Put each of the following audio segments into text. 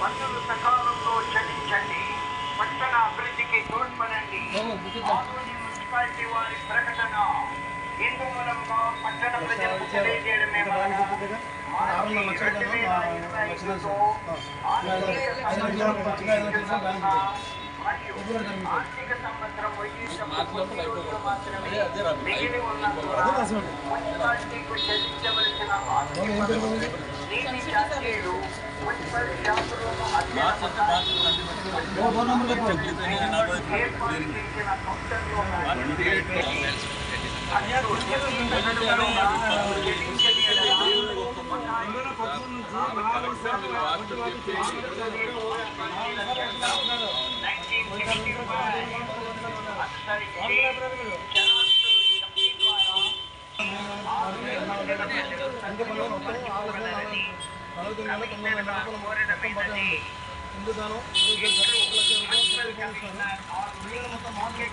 పన్నులు సకాలంలో చెల్లించండి పట్టణ అభివృద్ధికి తోడ్పడండి ఆదోని మున్సిపాలిటీ వారి ప్రకటన ఇందు మూలంగా పట్టణ ప్రజలకు తెలియజేయడమే మార్చి రెండు వేల ఇరవై ఐదుతో ఆర్థిక ఆర్థిక సంవత్సరం ముగిసిన మాత్రమే మిగిలి ఉన్నందున మున్సిపాలిటీకు చెల్లించవలసిన నీటి ఛార్జీలు మున్సిపల్ ఏర్పాటు చేసిన కౌంటర్లో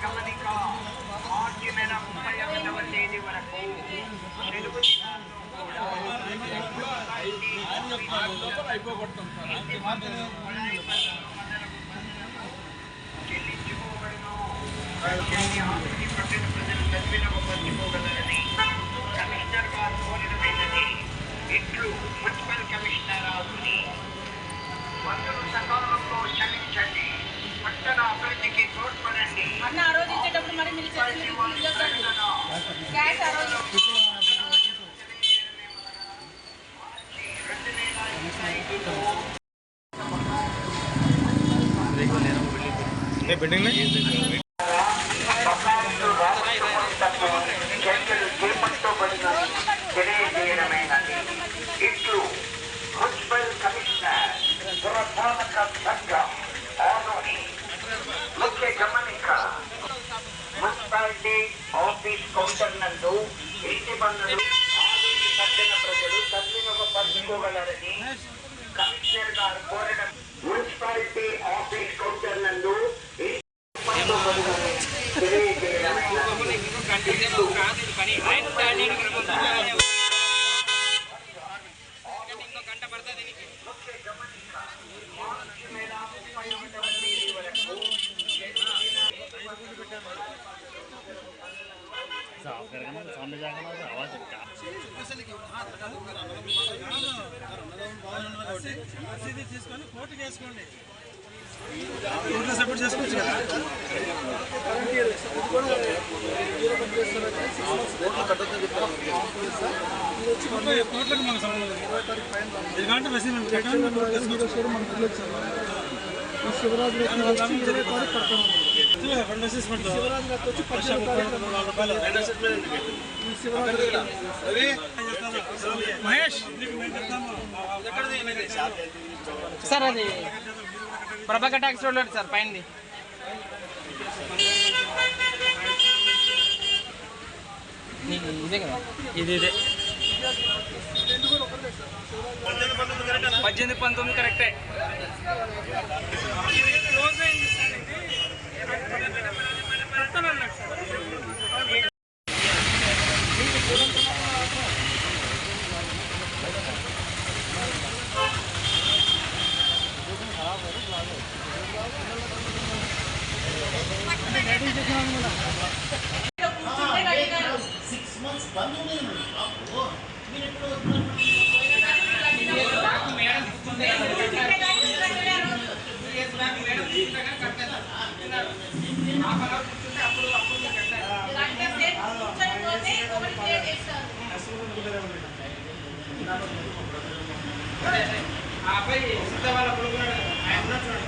గమనిక మార్చి నెల ముప్పై ఒకటవ తేదీ వరకు తెలుగు జిల్లాల్లో కూడా అయిపోగొడతాం చెల్లించుకోబడును దీన్ని ఆపి పట్టిన ప్రజలు సద్వినియోగం పంచుకోగలరని కమిషనర్ గారు కోరినమైనది ఇట్లు మున్సిపల్ కమిషనర్ ఆదుని పన్నులు సకాలంలో చెల్లించండి పట్టణ అభివృద్ధికి తోడ్పడండి అన్న ఆ రోజు ఇచ్చేటప్పుడు మరి మీరు చెప్పి క్యాష్ ఆ రోజు చర్యలు చేపట్టబడినది తెలియజేయడమైనది ఇట్లు మున్సిపల్ కమిషనర్ పురపాలక సంఘం ఆదోని ముఖ్య గమనిక మున్సిపాలిటీ ఆఫీస్ కౌంటర్ నందు ఇంటి పన్నులు పట్టణ ప్రజలు సద్వినియోగపరచుకోగలరని కమిషనర్ గారు కోరడం. మున్సిపాలిటీ ఆఫీస్ కౌంటర్ నందు ఇంటి రసీదు తీసుకొని కోర్టు చేసుకోండి కోర్టులో సపోర్ట్ చేసుకోవచ్చు కదా కోర్టులకు సంబంధం ఎందుకంటే రసీదు మనం శివరాజు రెండు అసెస్మెంట్ మహేష్? సార్. అది ప్రభాకర్ ట్యాక్స్ రోడ్ సార్ పైనది. ఇది- ఇదే. కదా ఇది ఇదే పద్దెనిమిది పంతొమ్మిది కరెక్టే. సిక్స్ మంత్స్ బంద్ ఉండేది బాబు మీరు ఎప్పుడు ఆ అబ్బాయి సిద్ధ వాళ్ళ కొడుకున్నాడు. ఆయన ఉన్నాడు చూడండి.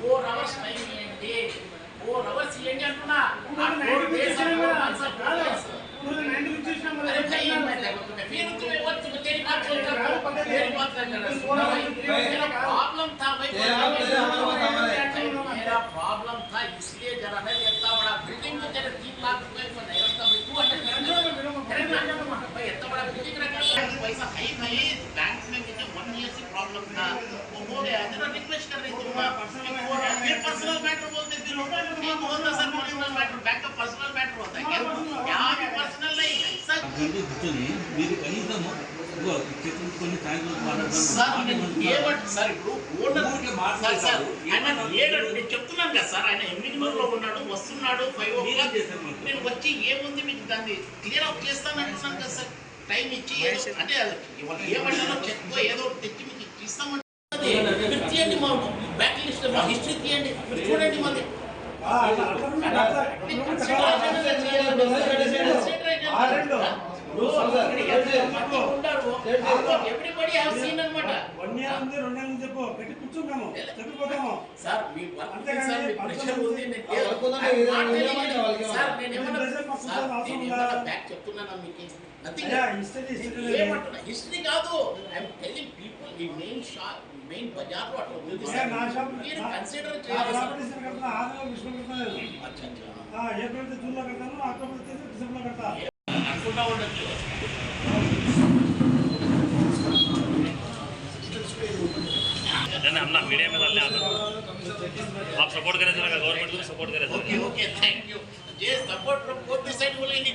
ఫోర్ అవర్స్ టైం ఇవ్వండి ఫోర్ అవర్స్ అంటున్నా हो गया जरा रिक्वेस्ट कर रही थी मैं फिर पर्सनल मैटर बोलते फिर ठीक होता सर पर्सनल मैटर बैंक का पर्सनल मैटर होता है क्या यहाँ भी पर्सनल नहीं है सर గంటలు కూర్చొని మీరు కనీసం ఇదిగో చెట్లు కొన్ని సాయంత్రం సార్ నేను ఏమంట సార్ ఇప్పుడు ఓనర్ ఊరికే మాట్లాడతారు. సార్, సార్, ఆయన ఏడు నేను చెప్తున్నాను కదా సార్ ఆయన ఎనిమిది లో ఉన్నాడు వస్తున్నాడు ఫైవ్ ఓ మీరేం చేశారు మరి? నేను వచ్చి ఏముంది మీకు దాన్ని క్లియర్ అవుట్ చేస్తాను అంటున్నాను కదా సార్ టైం ఇచ్చి ఏదో అంటే వాళ్ళు ఏమంటారో చెప్పుకో ఏదో ఒకటి తెచ్చి మీకు ఇస్తామంటే మీరు తీయండి మా బ్యాక్ లిస్ట్ మా హిస్టరీ తీయండి చూడండి మాది ఎవ్రీబడి హావ్ సీన్ అనమాట ఉంది రెండు నెలలు ఉంది చెప్పు. పెట్టి కూర్చుంటాము. చెప్పిపోతాము. సార్ మీ సార్ మీ ప్రెషర్ ఉంది సార్ నేను ఏమన్నా నేను? ఏమన్నా బ్యాక్ చెప్తున్నానా మీకు? నథింగ్ ఏమంటున్నా హిస్టరీ కాదు. ఐఎమ్ టెలింగ్ పీపుల్ ఈ మెయిన్ షాప్ మెయిన్ బజార్లో అట్లా ఉంది అయ్యా, సార్. నా షాప్ మీరు నా- కన్సిడర్ నా చేయాలి సార్. ప్రాపర్టీస్ కడతా ఆరు నెలలు విషయం కడతాను అచ్చా అచ్చా. ఆ, ఏప్రిల్ అయితే జూన్లో కడతాను అక్టోబర్ అయితే డిసెంబర్లో కడతా. అనుకుంటా ఉండొచ్చు. हमला मीडिया में डालने आता आप सपोर्ट करें जरा गवर्नमेंट को सपोर्ट करें थैंक यू